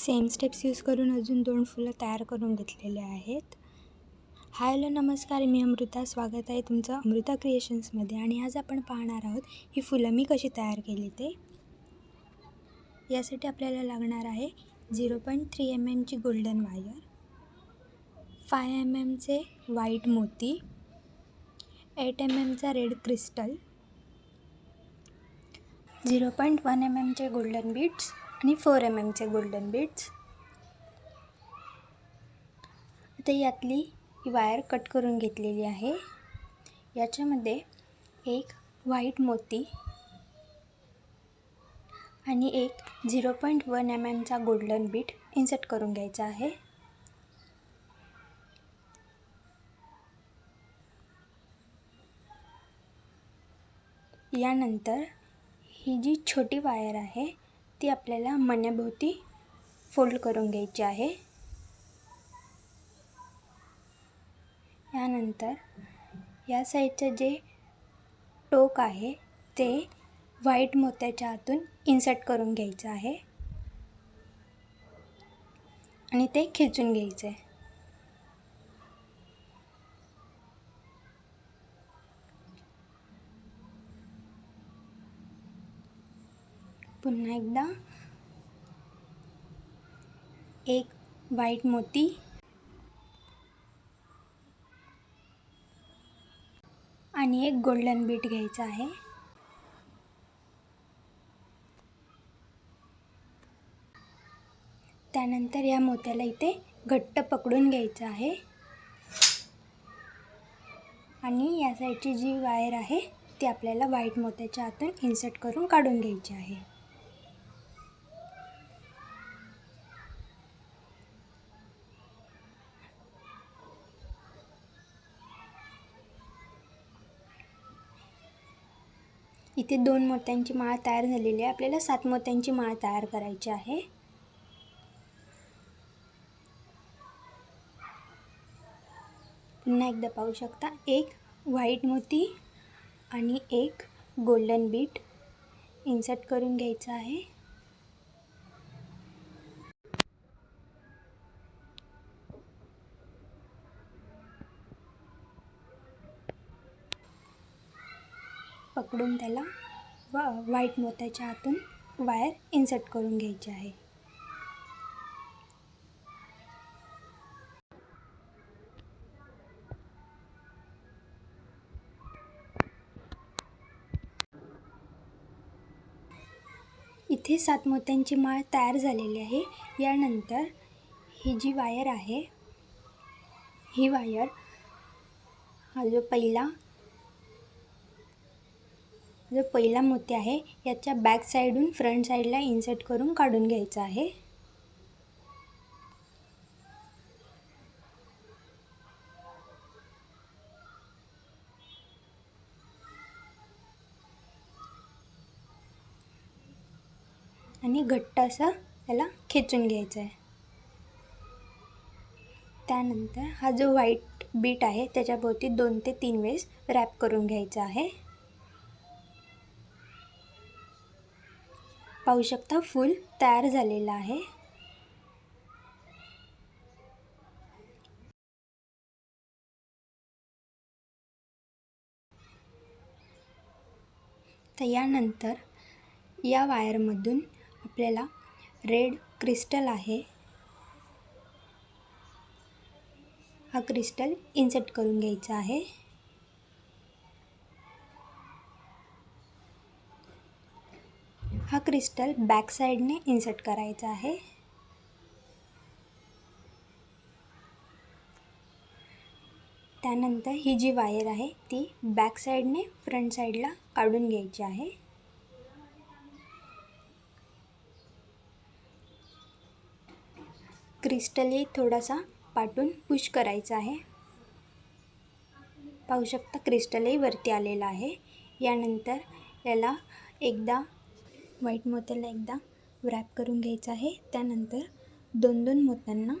Same steps use करून अजून दोन फुलं तयार करून घेतलेले आहेत. हाय हॅलो नमस्कार. मी अमृता. स्वागत आहे तुमचं अमृता क्रिएशन्समध्ये आणि आज आपण पाहणार आहोत ही फुलं मी कशी तयार केली ते. यासाठी आपल्याला लागणार आहे झिरो पॉईंट थ्री एम एमची गोल्डन वायर फाय एम एमचे व्हाईट मोती eight M एमचा red crystal zero point one M एमचे golden beads आणि फोर एम एमचे गोल्डन बीट्स आता यातली ही वायर कट करून घेतलेली आहे. याच्यामध्ये एक व्हाईट मोती आणि एक झिरो पॉईंट वन एम एमचा गोल्डन बीट इन्सर्ट करून घ्यायचा आहे. यानंतर ही जी छोटी वायर आहे ती आपल्याला मण्याभोवती फोल्ड करून घ्यायची आहे. यानंतर या साईडचं जे टोक आहे ते व्हाईट मोत्याच्या आतून इन्सर्ट करून घ्यायचं आहे. आणि ते खेचून घ्यायचं आहे पुन्हा एकदा. एक व्हाईट मोती. आणि एक गोल्डन बीट घ्यायचा आहे. त्यानंतर या मोत्याला इथे घट्ट पकडून घ्यायचं आहे. आणि या साईडची जी वायर आहे ती आपल्याला व्हाईट मोत्याच्या आतून इन्सर्ट करून काढून घ्यायची आहे. इथे दोन मोत्यांची माळ तयार झालेली आहे. आपल्याला सात मोत्यांची माळ तयार करायची आहे. पुन्हा एकदा पाहू शकता. एक व्हाईट मोती आणि एक गोल्डन बीट. इन्सर्ट करून घ्यायचं आहे. पकडून त्याला व व्हाईट मोत्याच्या आतून वायर इन्सर्ट करून घ्यायची आहे. इथे सात मोत्यांची माळ तयार झालेली आहे. यानंतर ही जी वायर आहे ही वायर हा जो पहिला जो पहिला मोती आहे याच्या बॅक साईडून फ्रंट साईडला इन्सर्ट करून काढून घ्यायचा आहे. आणि घट्ट असं त्याला खेचून घ्यायचं आहे. त्यानंतर हा जो व्हाईट बीट आहे त्याच्याभोवती दोन ते तीन वेळेस रॅप करून घ्यायचा आहे. पाहू शकता फूल तयार झालेला आहे. तर यानंतर या वायरमधून आपल्याला रेड क्रिस्टल आहे. हा क्रिस्टल इन्सर्ट करून घ्यायचा आहे हा क्रिस्टल बॅक साईडने इन्सर्ट करायचा आहे. त्यानंतर ही जी वायर आहे ती बॅक साईडने फ्रंट साईडला काढून घ्यायची आहे. क्रिस्टलही थोडासा पाटून पुश करायचा आहे. पाहू शकता क्रिस्टलही वरती आलेला आहे. यानंतर याला एकदा व्हाईट मोत्याला एकदा व्रॅप करून घ्यायचं आहे. त्यानंतर दोन दोन मोत्यांना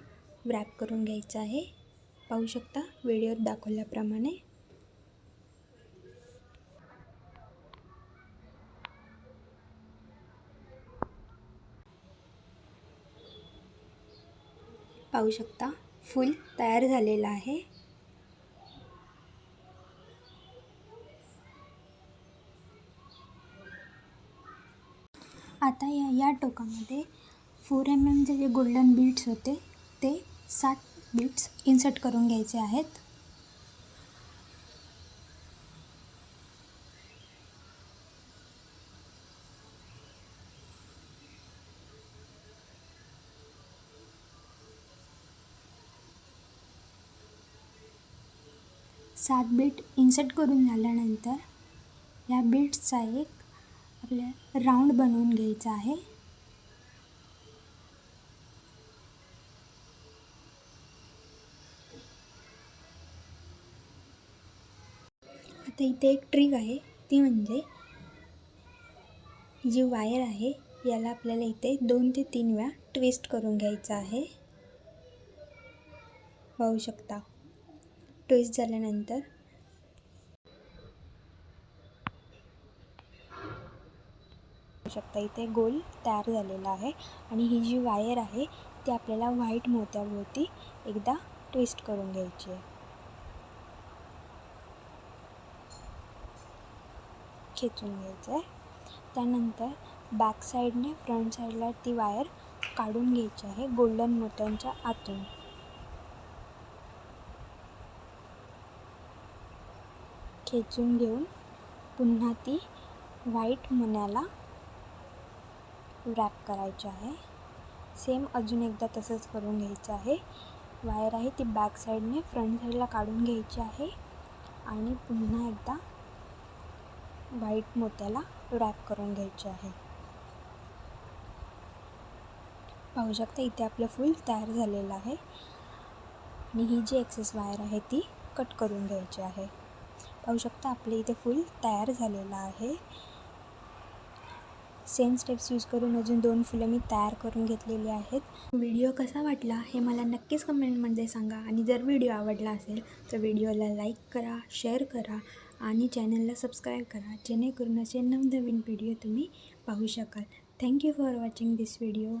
व्रॅप करून घ्यायचं आहे. पाहू शकता व्हिडिओत दाखवल्याप्रमाणे. पाहू शकता फूल तयार झालेलं आहे. आता या या टोकामध्ये फोर एम एमचे जे गोल्डन बीट्स होते ते सात बीट्स इन्सर्ट करून घ्यायचे आहेत. सात बीट इन्सर्ट करून झाल्यानंतर या बीट्सचा एक आपल्या राऊंड बनवून घ्यायचा आहे. आता इथे एक ट्रिक आहे. ती म्हणजे जी वायर आहे याला आपल्याला इथे दोन ते तीन वेळा ट्विस्ट करून घ्यायचं आहे. पाहू शकता. ट्विस्ट झाल्यानंतर शकता. इथे गोल तयार झालेला आहे आणि ही जी वायर आहे ती आपल्याला व्हाईट मोत्याभोवती एकदा ट्विस्ट करून घ्यायची आहे. खेचून घ्यायचं आहे. त्यानंतर बॅक साईडने फ्रंट साईडला ती वायर काढून घ्यायची आहे गोल्डन मोत्यांच्या आतून. खेचून घेऊन पुन्हा ती व्हाईट मण्याला रॅप करायची आहे. सेम अजून एकदा तसंच करून घ्यायचं आहे. वायर आहे ती बॅक साईडने फ्रंट साईडला काढून घ्यायची आहे. आणि पुन्हा एकदा व्हाईट मोत्याला रॅप करून घ्यायचे आहे. पाहू शकता इथे आपलं फूल तयार झालेलं आहे. आणि ही जी एक्सेस वायर आहे ती कट करून घ्यायची आहे. पाहू शकता आपले इथे फूल तयार झालेलं आहे. सेम स्टेप्स यूज करून अजून दोन फुलं मी तयार करून घेतलेली आहेत. व्हिडिओ कसा वाटला हे मला नक्कीच कमेंटमध्ये सांगा आणि जर व्हिडिओ आवडला असेल तर व्हिडिओला लाईक करा शेअर करा आणि चॅनलला सबस्क्राईब करा. जेणेकरून असे नवनवीन व्हिडिओ तुम्ही पाहू शकाल. Thank you for watching this video